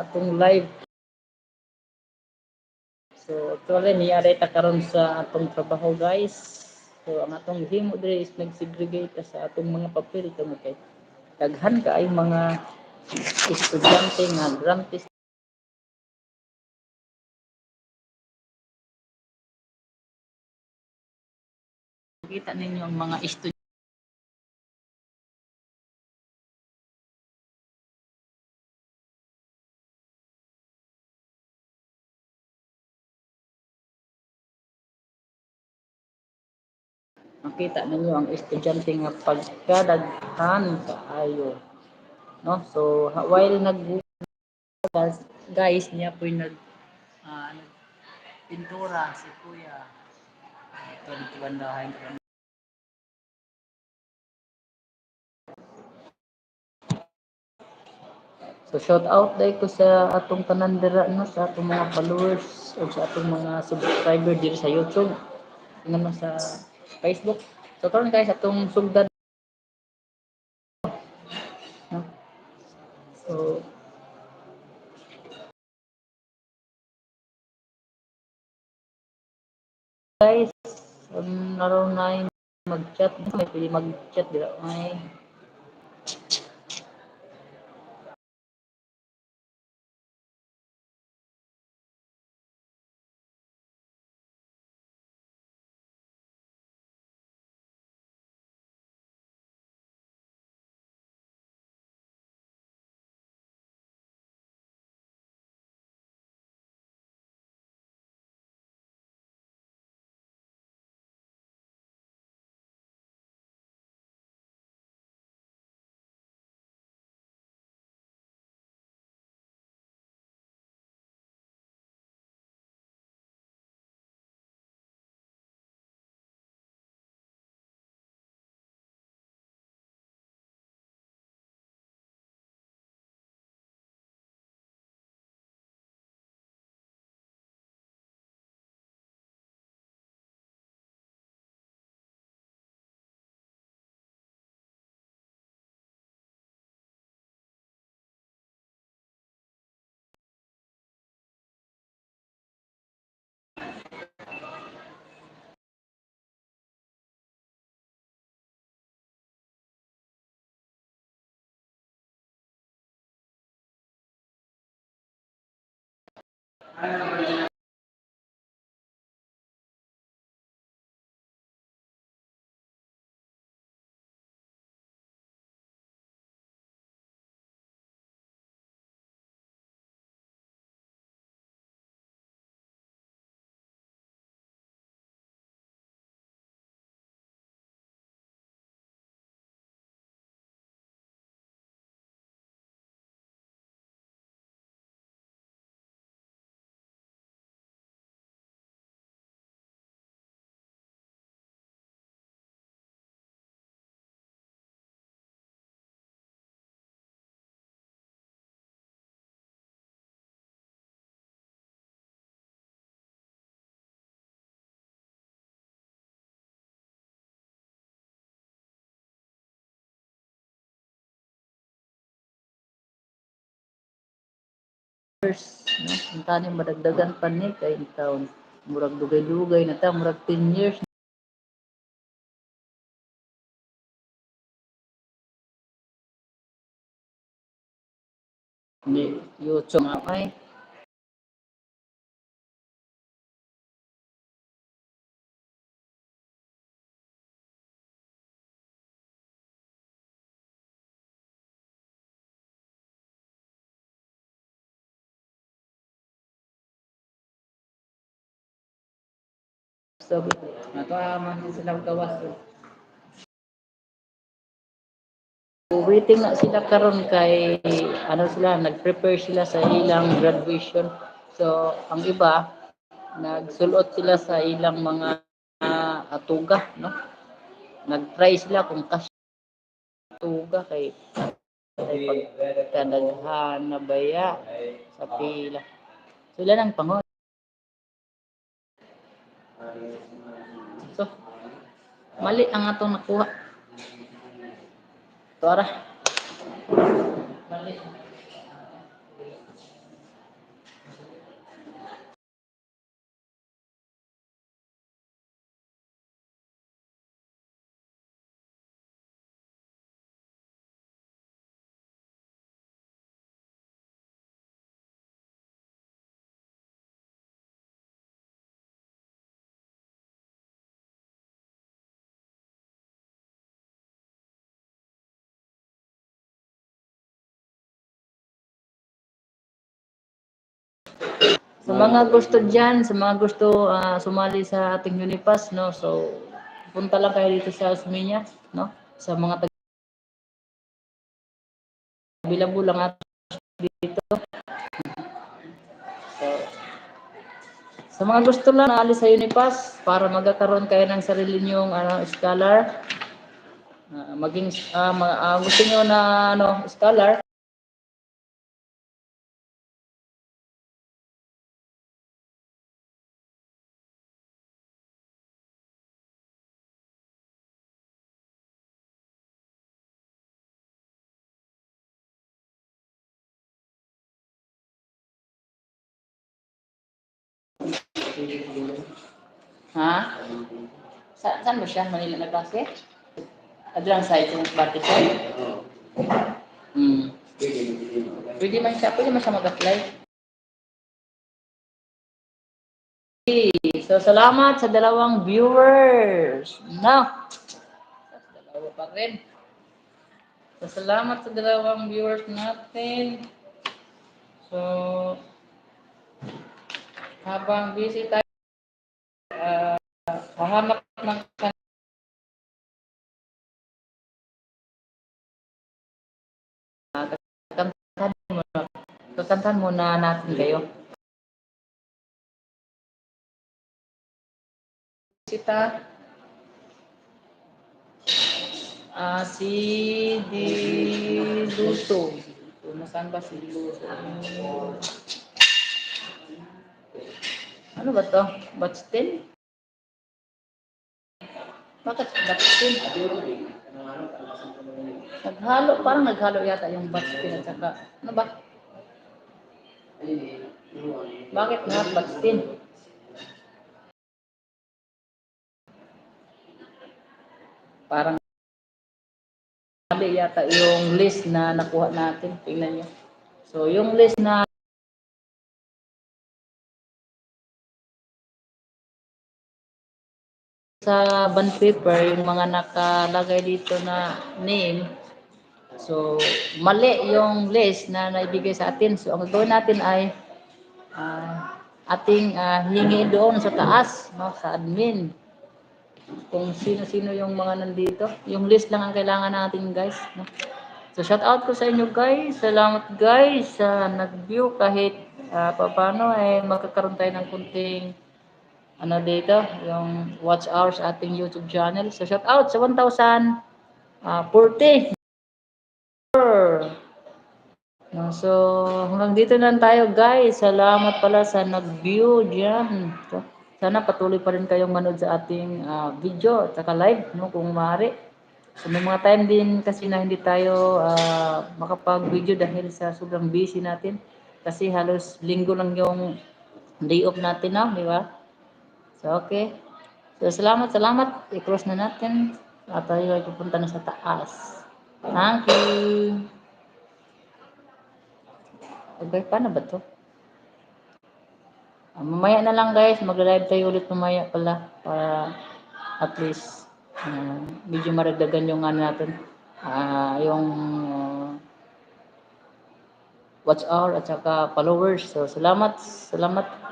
atong live. So, actually, niyari ta karon sa atong trabaho, guys. So, ang atong himo diri is nag-segregate sa atong mga papel ito kay daghan ka ay mga estudyante nga grantees Kita ninyo ang mga estudyante makita ninyo ang estudyante nga pagkadaghan kaayo no? So while nag guys niya po nag uh, pintura si kuya. Ito dito bandahan So shout out dai ko sa atong tanan dira no? Sa atong mga followers o sa atong mga subscriber diri sa YouTube. Ngano sa Facebook. So karon guys atong sugdan? So guys um, naroon na mag-chat may pili mag-chat dira may I don't know. Years no? Ang madagdagan pa ni kay taon murag dugay-dugay na ta murag 10 years. Ni YouTube ay So, ato man sila gawas. So, waiting na sila karon kay ano sila nag-prepare sila sa ilang graduation. So, ang iba nagsulot sila sa ilang mga uh, atuga, no? Nag-try sila kung kas atuga kay kay pagkadaghan na baya sa pila. Sila nang pangon So, mali ang atong nakuha. Tora. Mali. Sa mga gusto dyan, sa mga gusto ah, sumali sa ating Unipass, no? So, punta lang kayo dito sa Osmeña, no? Sa mga tag available lang at dito. So, sa mga gusto lang na alis sa Unipass para magkakaroon kayo ng sarili niyong ano, scholar, ah, maging ma- ah, gusto niyo na ano, scholar, ha? Sa saan mo siya? Manila na klase? Adlang side sa Bati siya? Hmm. Pwede man siya, pwede man siya mag-apply. So, salamat sa dalawang viewers. No. Dalawa pa rin. So, salamat sa dalawang viewers natin. So, habang busy tayo, ah, hahanap ng kan- Ah, kakantahan muna, natin kayo. Sita, ah si Diluto. So, nasaan ba si Diluto? Ano ba to? 10? Bakit 10? Naghalo, parang naghalo yata yung batch 10 at saka, ano ba? Bakit nga 10? Parang mali yata yung list na nakuha natin. Tingnan nyo. So, yung list na sa bond paper, yung mga nakalagay dito na name, so, mali yung list na naibigay sa atin. So, ang gagawin natin ay ah, ating ah, hingi doon sa taas, no, sa admin. Kung sino-sino yung mga nandito. Yung list lang ang kailangan natin, guys. No? So, shout out ko sa inyo, guys. Salamat, guys, sa nag-view kahit uh, paano eh magkakaroon tayo ng kunting ano dito, yung watch hours ating YouTube channel. So, shout out sa 1,040. No, so, hanggang dito lang tayo guys. Salamat pala sa nag-view dyan. So, sana patuloy pa rin kayong manood sa ating ah, video at live no, kung maaari. So, may mga time din kasi na hindi tayo ah, makapag-video dahil sa sobrang busy natin. Kasi halos linggo lang yung day off natin na, di ba? So, okay. So, salamat, salamat. I-cross na natin. At tayo ay pupunta na sa taas. Thank you. Okay, paano ba to? Ah, mamaya na lang guys, mag-live tayo ulit mamaya pala para at least uh, medyo maragdagan yung ano natin. Ah, yung uh, watch hour at saka followers. So, salamat, salamat.